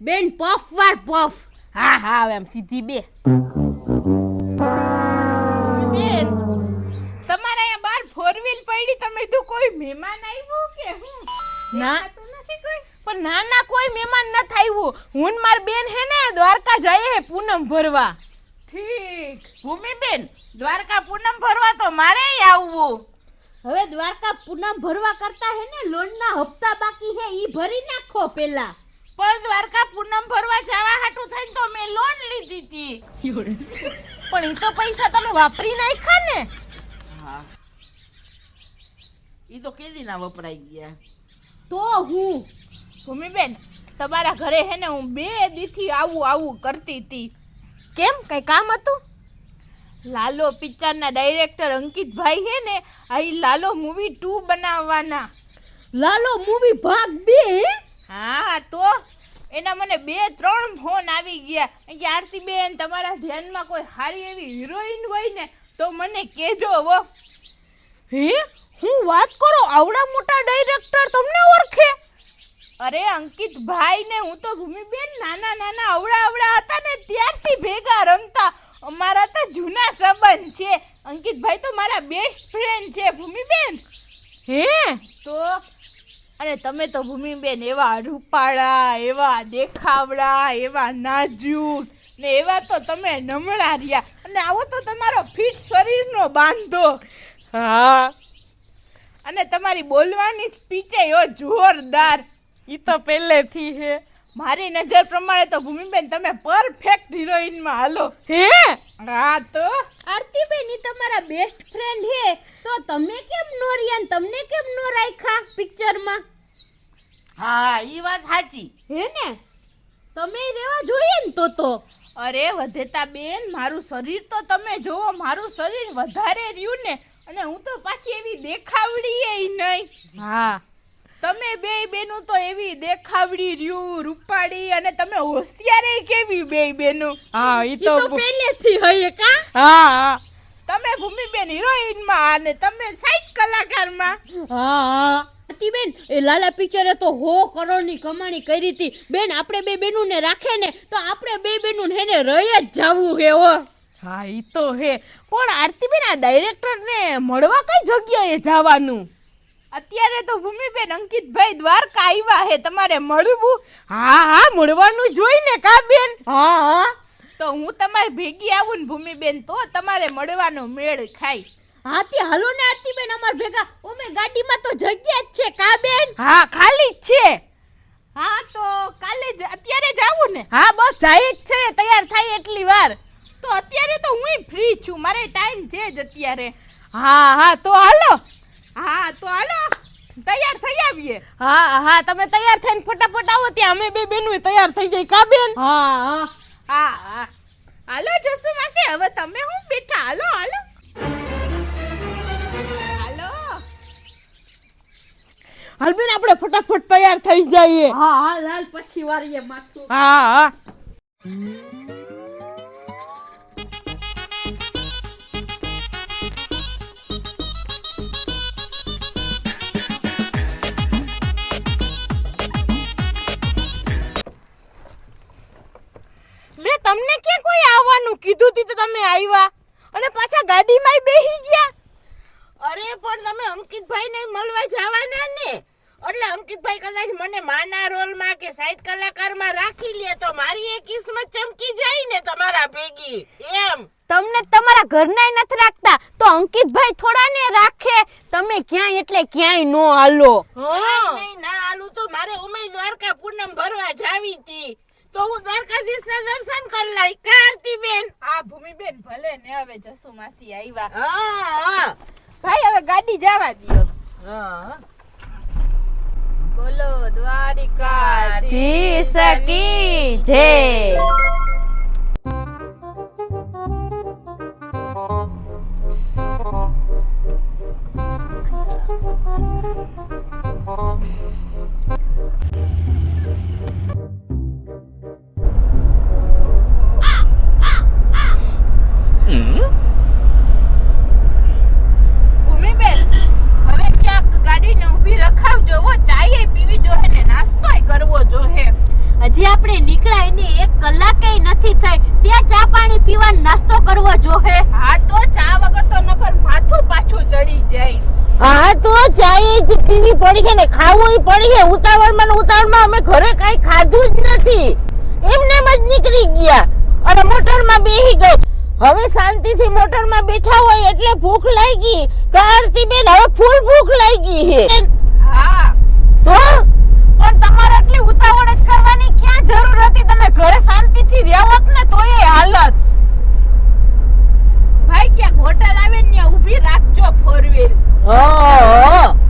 બેન પફ વાર પફ. હા હા એમ સીધી બે. બેન તમારે અહીંયા બાર ફોર વ્હીલ પડી તમે તો કોઈ મહેમાન આવ્યું કે હું? ના. દેખાતું નથી કોઈ? પણ ના ના કોઈ મહેમાન ન આવ્યું. હું માર બેન હે ને દ્વારકા જઈએ હે પૂનમ ભરવા. ઠીક. ભૂમિ બેન દ્વારકા પૂનમ ભરવા તો મારે આવવું. હવે દ્વારકા પૂનમ ભરવા કરતા હે ને લોનના હપ્તા બાકી હે ઈ ભરી નાખો પેલા. પણ દ્વારકા પૂનમ ભરવા જવા હાટું થઈને તો મેં લોન લીધી હતી. પણ એ તો પૈસા તમે વાપરી નાખ્યા ને. હા. એ તો કેદી ના વપરાઈ ગયા? તો હું ભૂમિબેન તમારા ઘરે હે ને હું બે દીથી આવું આવું કરતી હતી. કેમ કઈ કામ હતું? લાલો પિક્ચરના ડાયરેક્ટર અંકિતભાઈ હે ને આ લાલો મૂવી ટુ બનાવવાના. લાલો મૂવી ભાગ બે? હા તો? એના મને બે ત્રણ ફોન આવી ગયા. કે આરતી બેન તમારા ધ્યાનમાં કોઈ સારી એવી હિરોઈન હોય ને તો મને કહેજો હો. હે? હું વાત કરો આવડા મોટા ડાયરેક્ટર તમને ઓળખે? અરે અંકિત ભાઈ ને હું તો ભૂમિબેન નાના નાના અવડા અવડા હતા ને ત્યારથી ભેગા રમતા. અમારા તો જૂના સંબંધ છે. અંકિતભાઈ તો મારા બેસ્ટ ફ્રેન્ડ છે ભૂમિબેન. હે? તો? અને તમે તો ભૂમિબેન એવા રૂપાળા એવા દેખાવડા એવા નાજુક ને એવા તો તમે નમણા રહ્યા. અને આવો તો તમારો ફિટ શરીરનો બાંધો. હા. અને તમારી બોલવાની સ્પીચે એવો જોરદાર. એ તો પહેલેથી હે મારી નજર પ્રમાણે તો ભૂમિબેન તમે પરફેક્ટ હિરોઈનમાં હાલો. હે? હા તો? આરતીબેન ઈ તમારા બેસ્ટ ફ્રેન્ડ હે. તો તમે કેમ નો રહ્યા ને તમને કેમ નો રાખ્યા પિક્ચરમાં હા ઈ વાત સાચી. હે ને? તમે રેવા જોઈએ ને તો તો. અરે વધેતા બેન મારું શરીર તો તમે જોવો મારું શરીર વધારે રહ્યું ને અને હું તો પાછી એવી દેખાવડીએ નહીં. હા. તમે બે બેનું તો એવી દેખાવડી રહ્યું રૂપાળી અને તમે હોશિયારે કેવી બે બેનું? હા ઈ તો પહેલેથી હોય કા? હા હા. તમે ભૂમિબેન હિરોઈનમાં અને તમે સાઈડ કલાકારમાં? હા હા. આરતીબેન એ લાલા પિક્ચરે તો હો કરોડની કમાણી કરી હતી. બેન આપણે બે બેનું ને રાખે ને તો આપણે બે બેનું હેને રહી જ જાવું હે ઓ હા ઈ તો હે. પણ આરતીબેન આ ડાયરેક્ટર ને મળવા કઈ જગ્યાએ જવાનું? અત્યારે તો ભૂમિબેન અંકિતભાઈ દ્વારકા આવ્યા હે તમારે મળવું? હા હા મળવાનું જોઈને કાબેન કા બેન? હા હા. તો હું તમારી ભેગી આવું ને ભૂમિબેન તો તમારે મળવાનો મેળ ખાય. હા તે હાલો ને આરતીબેન અમાર ભેગા. ઓમે ગાડીમાં તો જગ્યા જ છે કા બેન? હા ખાલી જ છે. હા તો કાલે જ અત્યારે જ આવું ને? હા બસ જાય જ છે તૈયાર થાય એટલી વાર. તો અત્યારે તો હું ફ્રી છું મારે ટાઈમ છે જ અત્યારે. હા હા તો હાલો. હા તો હાલો. તૈયાર થઈ આવીએ. હા હા તમે તૈયાર થઈને ફટાફટ આવો ત્યાં અમે બે બેનું તૈયાર થઈ જાય. કા બેન? હા હા. હા હા. હાલો જસુ માસી હવે તમે હું બેઠા? હાલો હાલો. હાલો. હાલ બેન આપણે ફટાફટ તૈયાર થઈ જઈએ. હા હા લાલ પછી વારીએ માથું. હા હા. તમને ક્યાં કોઈ આવવાનું? કીધું તું તો તમે આવ્યા. અને પાછા ગાડીમાં બેહી ગયા. અરે પણ તમે અંકિતભાઈ ને મળવા જવાના ને? એટલે અંકિતભાઈ કદાચ મને માના રોલમાં કે સાઈડ કલાકારમાં રાખી લે તો મારી એ કિસ્મત ચમકી જાય ને તમારા ભેગી. એમ. તમને તમારા ઘરનાય નથી રાખતા. તો અંકિતભાઈ થોડા ને રાખે. તમે ક્યાંય એટલે ક્યાંય નો હાલો. નહીં, ના હાલું તો મારે ઉમેદવાર દ્વારકા પૂનમ ભરવા જાવી હતી તો હું દ્વારકાધીશ ના દર્શન કરી લાઈ. કાર્તી બેન આ ભૂમિ બેન ભલે ને હવે જસુ માસી આવ્યા હા. ભાઈ હવે ગાડી જવા દો હા. બોલો દ્વારિકાધીશ. કી જય. પડી છે ને ખાવું પડી છે. ઉતાવળમાં ઉતાવળમાં અમે ઘરે કાંઈ ખાધું જ નથી. એમને જ નીકળી ગયા. અને મોટરમાં બેહી ગઈ. હવે શાંતિથી મોટરમાં બેઠા હોય એટલે ભૂખ લાગી. કારતી બેન હવે ફૂલ ભૂખ લાગી છે. હા. તો? પણ તમારે આટલી ઉતાવળ જ કરવાની ક્યાં જરૂર હતી? તમે ઘરે શાંતિથી રહ્યા હોત ને તો એ હાલત. ભાઈ ક્યાંક હોટલ આવે ને ઊભી રાખજો ફોર વ્હીલ હા.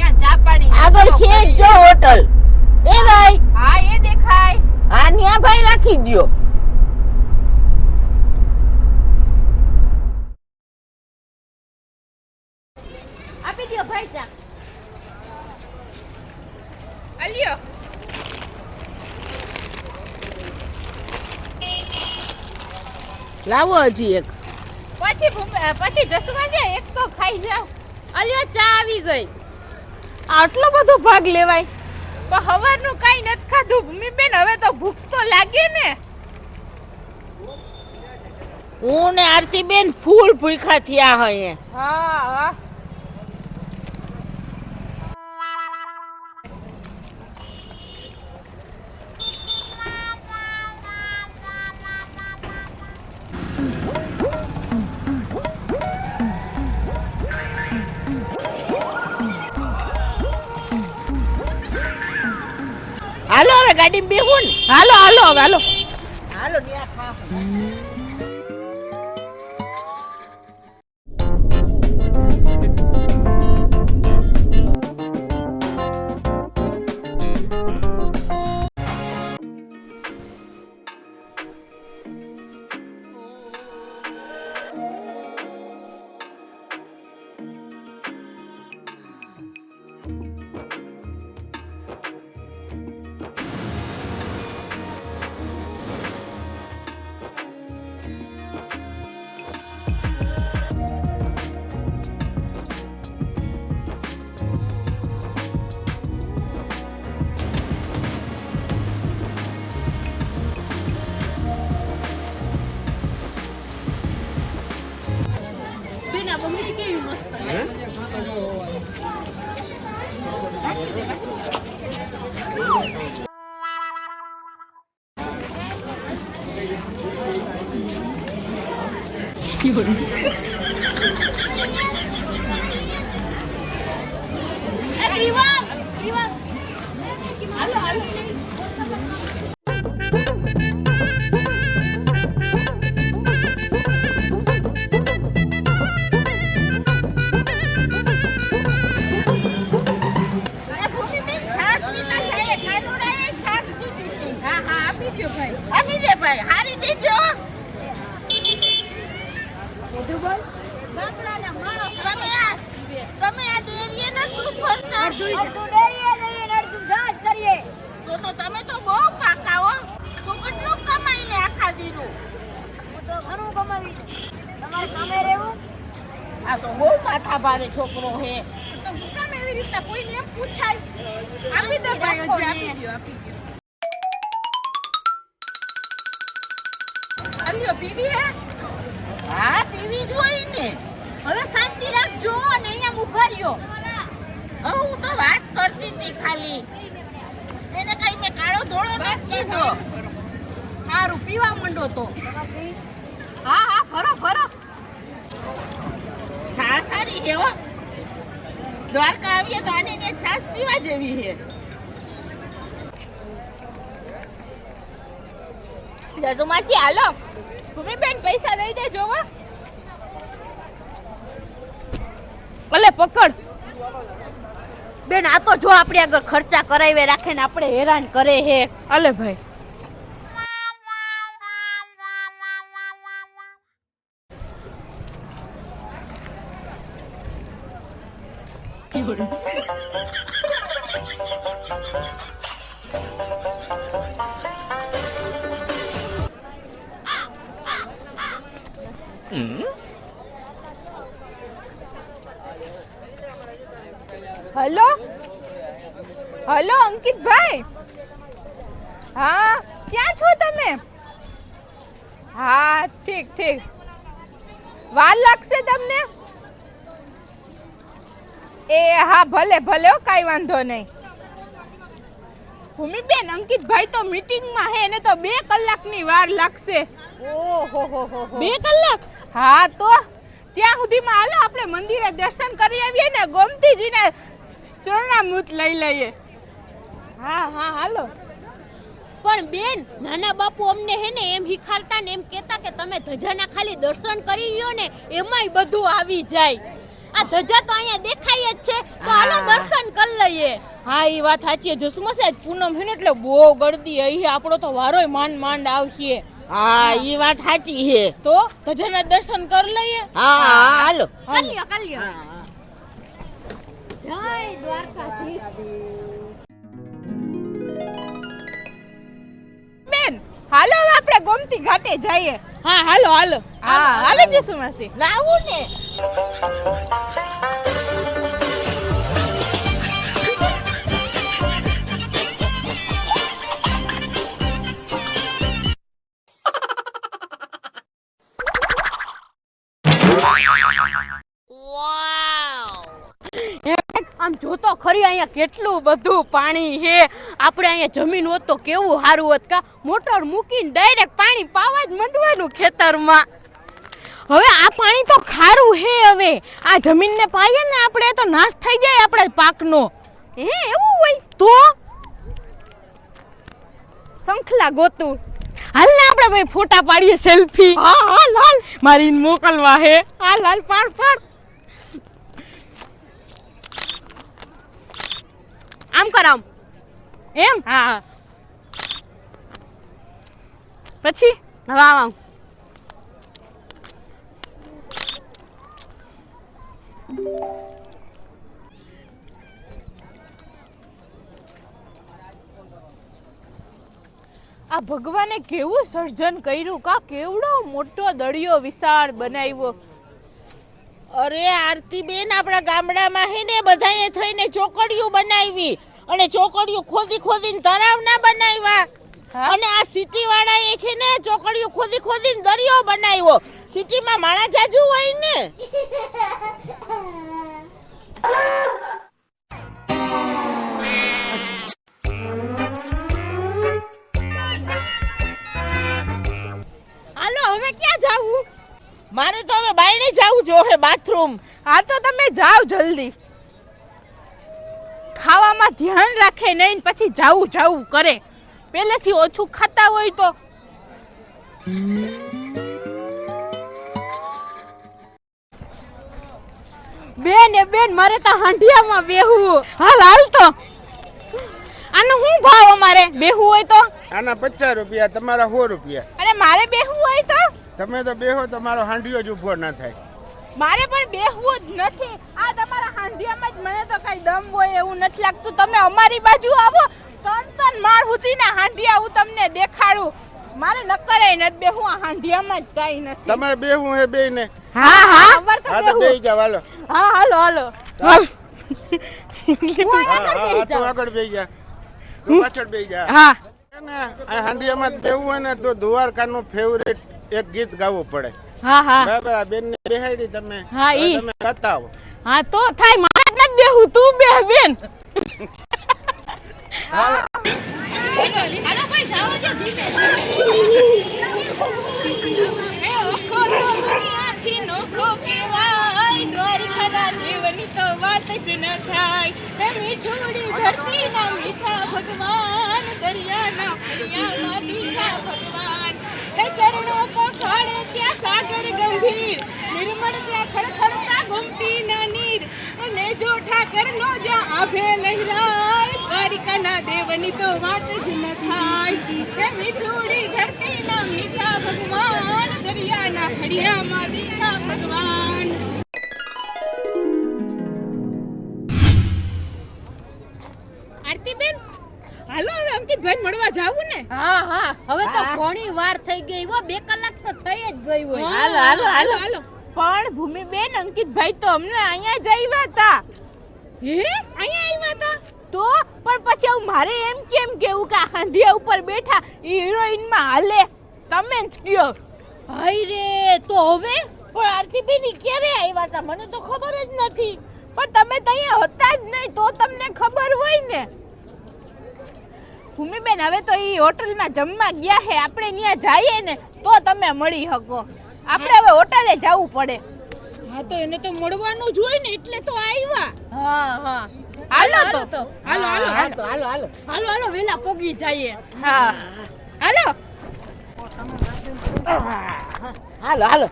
ત્યાં ચા પાણી આગળ છે જો હોટલ. એ ભાઈ. હા એ દેખાય. હા ન્યા ભાઈ રાખી દયો. આપી દયો ભાઈ ચા. અલ્યો લાવો હજી એક. પછી પછી જસમાં જાય એક તો ખાઈ જાવ અલ્યો ચા આવી ગઈ. આટલો બધો ભાગ લેવાય? પણ હવારનું કાઈ નથી ખાધું. ભૂમિબેન હવે તો ભૂખ તો લાગે ને. હું ને આરતી બેન ફૂલ ભૂખા થયા હોય હા હા. હાલો હવે ગાડી બેહું ને. હાલો હાલો હવે હાલો. હાલો ન્યા. એ આ તો બહુ માથા ભારે છોકરો હે. તો કામ એવી રીતે કોઈને એમ પૂછાય આપી દો ભાઈ રાખો આપી દો આપી દો અલ્યો પીવી હે? હા પીવી જોઈ ને. હવે શાંતિ રાખજો અને અહીંયા ઊભા રહ્યો. હવે હું તો વાત કરતી હતી ખાલી. એને કઈ મેં કાળો ધોળો નથી કીધો. સારું પીવા માંડો તો. હા હા ભરો ભરો. છાશ સારી હે હો. દ્વારકા આવીએ તો આની ને છાશ પીવા જેવી હે માથી હાલો. ભૂમિબેન પૈસા દઈ દેજો જોવો ભલે પકડ. બેન આ તો જો આપણે આગળ ખર્ચા કરાવી રાખે ને આપણે હેરાન કરે હે. અલે ભાઈ હલો? હલો અંકિતભાઈ? હા ક્યાં છો તમે? હા ઠીક ઠીક. વાર લાગશે તમને? એ હા ભલે ભલે કાંઈ વાંધો નહીં. ભૂમિબેન અંકિતભાઈ તો મીટિંગમાં હે એને તો બે કલાકની વાર લાગશે. ઓહો હો હો હો. બે કલાક? હા તો? ત્યાં સુધીમાં હાલો આપણે મંદિરે દર્શન કરી આવીએ ને ગોમતીજીને ચરણામૃત લઈ લઈએ. હા હા હાલો. પણ બેન નાના બાપુ અમને હે ને એમ હિખાડતા ને એમ કહેતા કે તમે ધજાના ખાલી દર્શન કરી લ્યો ને એમાંય બધું આવી જાય. આ ધજા તો અહીંયા દેખાય જ છે. તો હાલો દર્શન કરી લઈએ. હા એ વાત સાચી છે. જસુમાં પૂનમ હે ને એટલે બહુ ગળદી અહીં આપણો તો વારોય માંડ માંડ આવશે. હા એ વાત સાચી છે. તો ધજાના દર્શન કરી લઈએ? હા હા હાલો. કલ્યો લ્યો હા, હા. જય દ્વારકાધીશ. બેન હાલો આપણે ગોમતી ઘાટે જઈએ. હા હાલો હાલો. હા હાલો માસી લાવું ને. ખરી અહીંયા કેટલું બધું પાણી છે? આપણે અહીંયા જમીન હોત તો કેવું સારું હોત કા? મોટર મૂકીને ડાયરેક્ટ પાણી પાવા જ મંડવાનું ખેતરમાં. હવે આ પાણી તો ખારું હે હવે. આ જમીનને પાઈએ ને આપણે તો નાશ થઈ જાય આપણે પાકનો. હે એવું હોય? તો? સંખલા ગોતું. હાલ ને આપણે ભાઈ ફોટા પાડીએ સેલ્ફી હા હા લાલ મારી મોકલવા હે. હા લાલ પાડ પાડ. આમ કર આમ એમ? હા પછી? હવે આમ આ ભગવાને કેવું સર્જન કર્યું? કા કેવડો મોટો દળિયો વિશાળ બનાવ્યો? અરે આરતી બેન આપણા ગામડામાં હે ને બધાએ થઈને ચોકડીઓ બનાવી. અને ચોકડીઓ ખોદી ખોદીને તળાવ ના બનાવ્યા અને આ સિટી વાળા એ છે ને ચોકડીઓ ખોદી ખોદીને દરિયો બનાવ્યો. સિટીમાં માણા જાજુ હોય ને? હાલો હવે ક્યાં જાવું? મારે તો હવે બાયણે જવું જોહે બાથરૂમ હા તો તમે જાઓ જલ્દી. ખાવામાં ધ્યાન રાખે નહીં પછી જાવું જાવું કરે. પહેલેથી ઓછું ખાતા હોય તો. બેન એ બેન મારે તો હાંડિયામાં બેહવું. હાલ હાલ તો. આનો શું ભાવ અમારે? બેહવું હોય તો? આના પચાસ રૂપિયા તમારા સો રૂપિયા. અને મારે બેહવું હોય તો? તમે તો બેહો તમારો હાંડિયો જ ઊભો ના થાય. મારે પણ બેહવું જ નથી. આ તમારા હાંડિયામાં જ મને તો કઈ દમ હોય એવું નથી લાગતું. તમે અમારી બાજુ આવો ત્રણ ત્રણ માળ સુધીના હાંડિયા હું તમને દેખાડું. મારે નકરે નથી બેહું આ હાંડિયામાં જ કઈ નથી. તમારે બેહવું હે બે ને હા. હા અમારે તો હા તો બેહવું. જાવ હાલો. હા હાલો હાલો. આગળ બેહી જા. તું પાછળ બેહી જા. હા. ને હાંડિયામાં બેહવું હોય ને તો દ્વારકાનું ફેવરેટ એક ગીત ગાવું પડે. હા હા. બરાબર બેન ને બેહાડી તમે. હા, ઈ. તમે ગાતા હા તો થાય મારે જ નથી તું બેહ બેન. હાલો. હાલો ભાઈ જાઓ છો ધીમે હે ઓખો તો દુનિયાથી નોખો કહેવાય દ્વારિકાના દેવની તો વાત જ ન થાય હે. મીઠુડી ધરતીના મીઠા ભગવાન દરિયાના મીઠા ભગવાન ચરણો પખાડે ત્યાં સાગર ગંભીર, નિર્મળ ત્યાં ખડખડતા ના નીર અને જો ઠાકરનો જ્યાં આભે લહેરાય દેવની તો વાત જ ન થાય. હે મીઠુડી ધરતીના મીઠા ભગવાન, દરિયાના ફળિયામાં મીઠા ભગવાન. હા હા. હવે તો ઘણી વાર થઈ ગઈ હો. બે કલાક તો થઈ જ ગઈ હોય. હાલો, હાલો, હાલો. હાલો. પણ ભૂમિબેન અંકિતભાઈ તો અમને અહીંયા જ આવ્યા હતા. હે? અહીંયા આવ્યા હતા? તો પણ પછી હું મારે એમ કેમ કેવું કે આ હાંડિયા ઉપર બેઠા હિરોઈનમાં હાલે? તમે જ કયો. હાય રે તો હવે? પણ આરતી બેન ક્યારે આવ્યા હતા? મને તો ખબર જ નથી. પણ તમે તો અહીંયા હતા જ નહીં તો તમને ખબર હોય ને. ભૂમિબેન હવે તો એ હોટલમાં જમવા ગયા છે આપણે ત્યાં જઈએ ને તો તમે મળી શકો. આપણે હવે હોટલે જવું પડે. હા તો એને તો મળવાનું જ હોય ને એટલે તો આવ્યા હા હા. હાલો તો. હાલો હાલો હાલો હાલો હાલો. હાલો વેલા પોગી જઈએ. હા. હાલો. હાલો હાલો.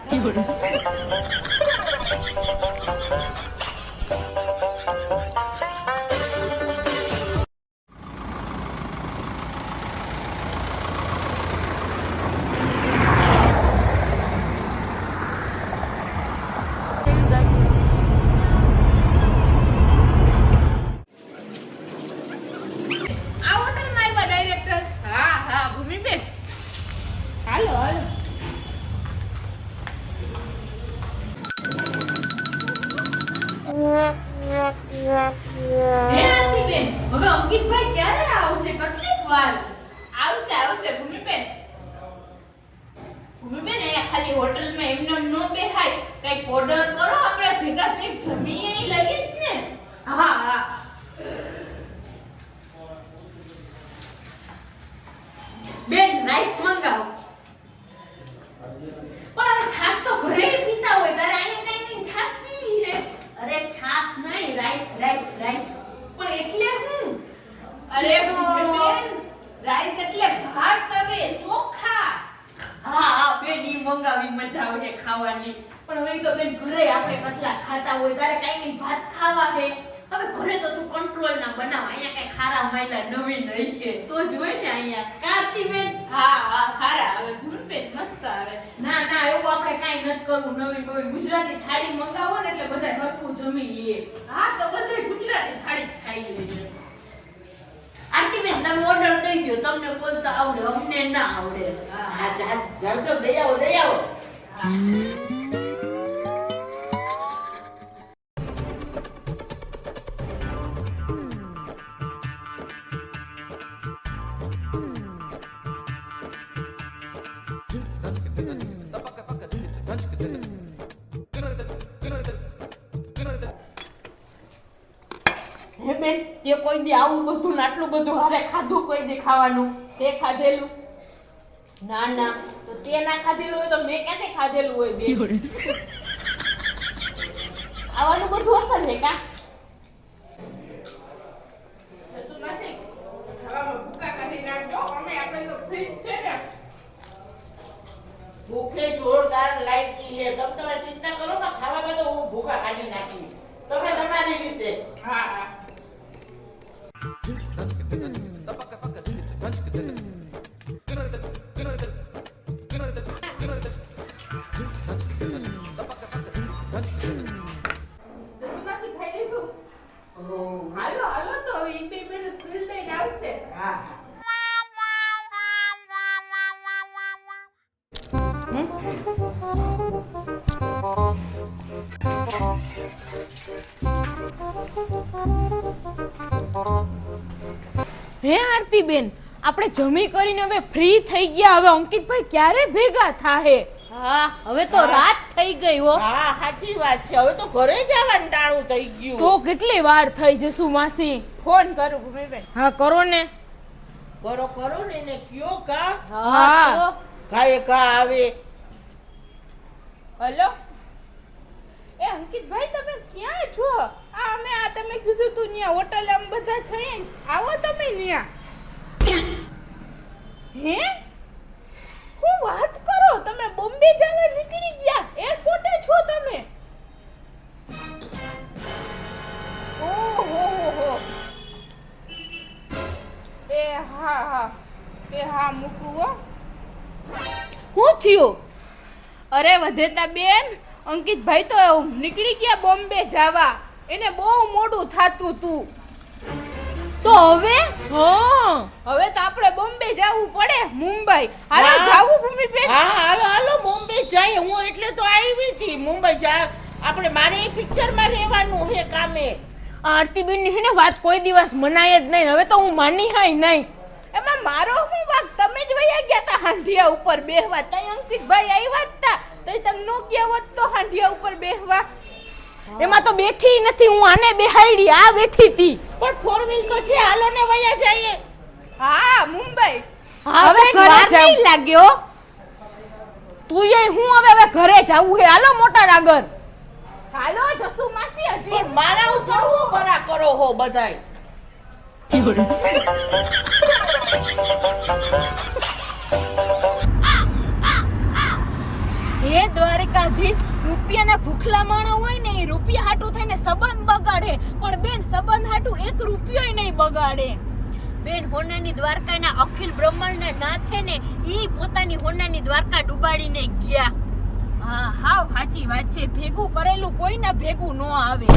go. લઈએ હા તો બધે ગુજરાતી થાળી જ ખાઈ લઈએ આરતીબેન તમે ઓર્ડર દઈ દો તમને બોલતા આવડે અમને ના આવડે. હા જાવ જાવ દઈ આવો દઈ આવો. કોઈ દી આવું બધું ને આટલું બધું હારે ખાધું કોઈ દી ખાવાનું. તે ખાધેલું? ના ના. તો તે ના ખાધેલું હોય તો મેં ક્યાંથી ખાધેલું હોય બે ખાવાનું બધું હશે છે કા? થતું નથી. હવામાં ભૂકા કાઢી નાખજો. આપણે તો ફ્રીજ છે ને. ભૂખે જોરદાર લાગી છે. તમે તમે ચિંતા કરો કે ખાવામાં તો હું ભૂખા કાઢી નાખી. તમે તમારી રીતે. હા હા. હાલો હાલો તો હવે ઈ બે મિનિટ ફ્રીજ લઈને આવશે હા આરતી બેન આપણે જમી કરીને હવે ફ્રી થઈ ગયા. હવે અંકિતભાઈ ક્યારે ભેગા થાહે? હા હવે તો રાત થઈ ગઈ હો. હા સાચી વાત છે. હવે તો ઘરે જવાનું ટાણું થઈ ગયું. તો કેટલી વાર થઈ જશું માસી? ફોન કરું ભૂમિબેન. હા કરો ને. કરો કરો ને ને કયો કા? હા. કાય? કા આવે? હલો? એ અંકિતભાઈ તમે ક્યાં છો? આ અમે આ તમે કીધું તું ન્યા હોટલ આમ બધા છે આવો તમે ન્યા. હે? હું વાત કરો? તમે બોમ્બે જવા નીકળી ગયા? એરપોર્ટે છો તમે? ઓહો હો હો. એ હા હા. એ હા મૂકું હો. શું થયું? અરે વધેતા બેન અંકિતભાઈ તો નીકળી ગયા બોમ્બે જવા. એને બહુ મોડું થાતું તું. તો હવે? હા. હવે તો આપણે બોમ્બે જવું પડે મુંબઈ. હાલો હા. ભૂમિ બેન. હા હાલો હાલો બોમ્બે જાય હું એટલે તો આવી હતી. મુંબઈ જા. આપણે મારે પિક્ચરમાં રહેવાનું છે કામે. આરતીબેનની છે ને વાત કોઈ દિવસ મનાય જ નહીં. હવે તો હું માની હાય નહીં. એમાં મારો હું વાક? તમે જ વયા ગયા તા હાંઢિયા ઉપર બેહવા. તઈ અંકિતભાઈ આવ્યા જ તા તમે નો કહેવત તો હાંઢિયા ઉપર બેહવા એમાં તો બેઠી નથી હું આને બેહાડી આ બેઠી હતી પણ ફોર વ્હીલ તો છે હાલો ને વયા જઈએ. હા મુંબઈ. હવે વાર નહીં લાગ્યો. તું એ હું હવે હવે ઘરે જાવું હે. હાલો મોટા આગળ હાલો જસુ માસી હજી. પણ મારા ઉપર હું ભરા કરો હો બધાય? દ્વારકાધીશ રૂપિયાના ભૂખલા માણો હોય ને એ રૂપિયા હાટું થઈને સંબંધ બગાડે. પણ બેન, સંબંધ હાટું એક રૂપિયો નહીં બગાડે. બેન, હોનાની દ્વારકાના અખિલ બ્રહ્માંડના નાથે ને એ પોતાની હોનાની દ્વારકા ડૂબાડીને ગયા. હા, હાવ સાચી વાત છે. ભેગું કરેલું કોઈના ભેગું ન આવે.